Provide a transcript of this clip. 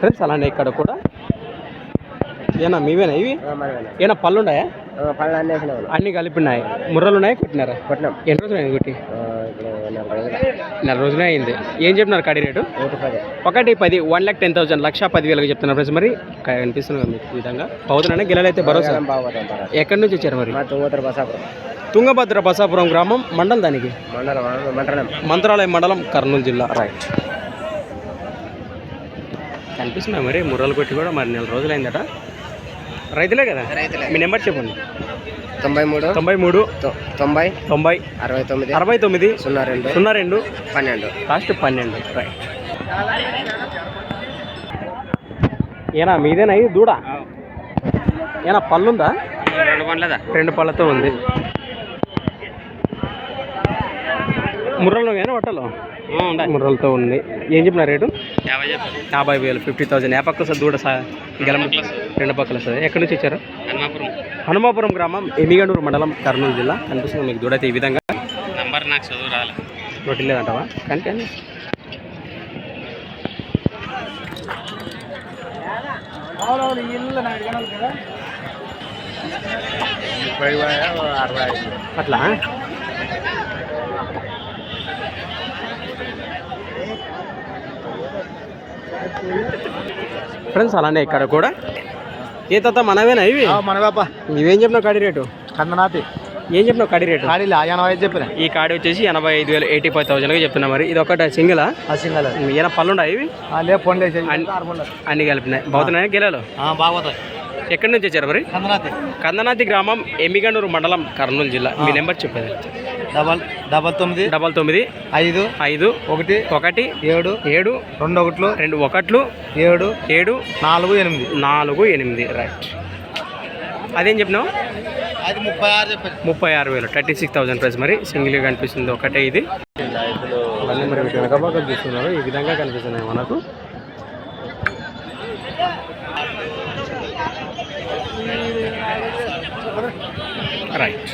Friends అలానే ఇక్కడ కూడా. ఏనా మీవేనా ఇవి? ఏనా పళ్ళు ఉన్నాయా? పళ్ళు అన్నీ వేసినావు అన్ని కలిపి ఉన్నాయి ముర్రలు ఉన్నాయి కుట్టినారా? కొట్టినాం. ఎన్ని రోజులు అయింది కుట్టి? నెల రోజులు అయింది. ఏం చెప్పినారు కడి రేటు? పది. ఒకటి పది వన్ ల్యాక్ టెన్ థౌసండ్ లక్ష పదివేలకు చెప్తున్నారు ఫ్రెండ్స్ మరి. కనిపిస్తుంది కదా మీకు ఈ విధంగా. అవుతున్నానే గిల్లలు అయితే భరోసా ఎక్కడి నుంచి వచ్చారు మరి? తుంగభద్ర బసాపురం. గ్రామం మండలం దానికి? మంత్రాలయం మండలం కర్నూలు జిల్లా. రైట్ కనిపిస్తున్నాయి మరి ముర్రలు కొట్టి కూడా మరి నెల రోజులైందట. రైతులే కదా? రైతులే. మీ నెంబర్ చెప్పండి. తొంభై మూడు తొంభై మూడు తొంభై తొంభై అరవై తొమ్మిది అరవై తొమ్మిది సున్నా రెండు సున్నా రెండు పన్నెండు. లాస్ట్ పన్నెండు. రైట్ ఏనా మీదేనా? ఇది దూడ? ఏనా పళ్ళుందా? రెండు పండ్లదా? రెండు పళ్ళతో ఉంది. ముర్రలు ఏనా వట్టలు ముర్రలతో ఉంది. ఏం చెప్పిన రేటు? యాభై వేలు. ఫిఫ్టీ థౌసండ్ ఏ పక్క వస్తుంది దూడ సా గెలం రెండు పక్కల వస్తుంది ఎక్కడి నుంచి వచ్చారు? హనుమాపురం. హనుమాపురం గ్రామం ఎమిగండూరు మండలం కర్నూలు జిల్లా. కనిపిస్తుంది మీకు దూడ అయితే ఈ విధంగా. నంబర్ నాకు చదువు రాలే. రొట్టి లేదంటావా? కానీ. అట్లా? ఫ్రెండ్స్ అలానే ఇక్కడ కూడా. ఏ తాత మనవేనా ఇవి? మన బాబా ఇవేం చెప్పినావు కాడి రేటు? కందనాతి. ఏం చెప్పినావు కాడి రేటు? ఖాళీ ఎనభై ఐదు చెప్పిన. ఈ కాడి వచ్చేసి ఎనభై ఐదు వేలు ఎయిటీ ఫైవ్ థౌసండ్గా చెప్తున్నా మరి. ఇది ఒకటి సింగిల్? ఆ సింగల్. ఏమైనా పళ్ళు ఉన్నాయి ఇవి లే అన్ని- కలిపినాయి. బాగుతున్నాయి గెలాలు బాగుపోతాయి ఎక్కడి నుంచి వచ్చారు మరి? కందనాతి. కందనాతి గ్రామం ఎమ్మిగండూరు మండలం కర్నూలు జిల్లా. మీ నెంబర్ చెప్పేది డబల్ డబల్ తొమ్మిది డబల్ తొమ్మిది ఐదు ఐదు ఒకటి ఒకటి ఏడు ఏడు రెండు ఒకట్లు రెండు ఒకట్లు ఏడు ఏడు నాలుగు ఎనిమిది. నాలుగు ఎనిమిది. రైట్ అదేం చెప్పినావు? అది ముప్పై ఆరు చెప్పాను ముప్పై ఆరు వేలు. Thirty six thousand price. మరి సింగిల్గా కనిపిస్తుంది ఒకటే ఇది. మళ్ళీ మరి వీటి వెనక భాగం చూస్తున్నారు. ఈ విధంగా కనిపిస్తున్నాయి మనకు. రైట్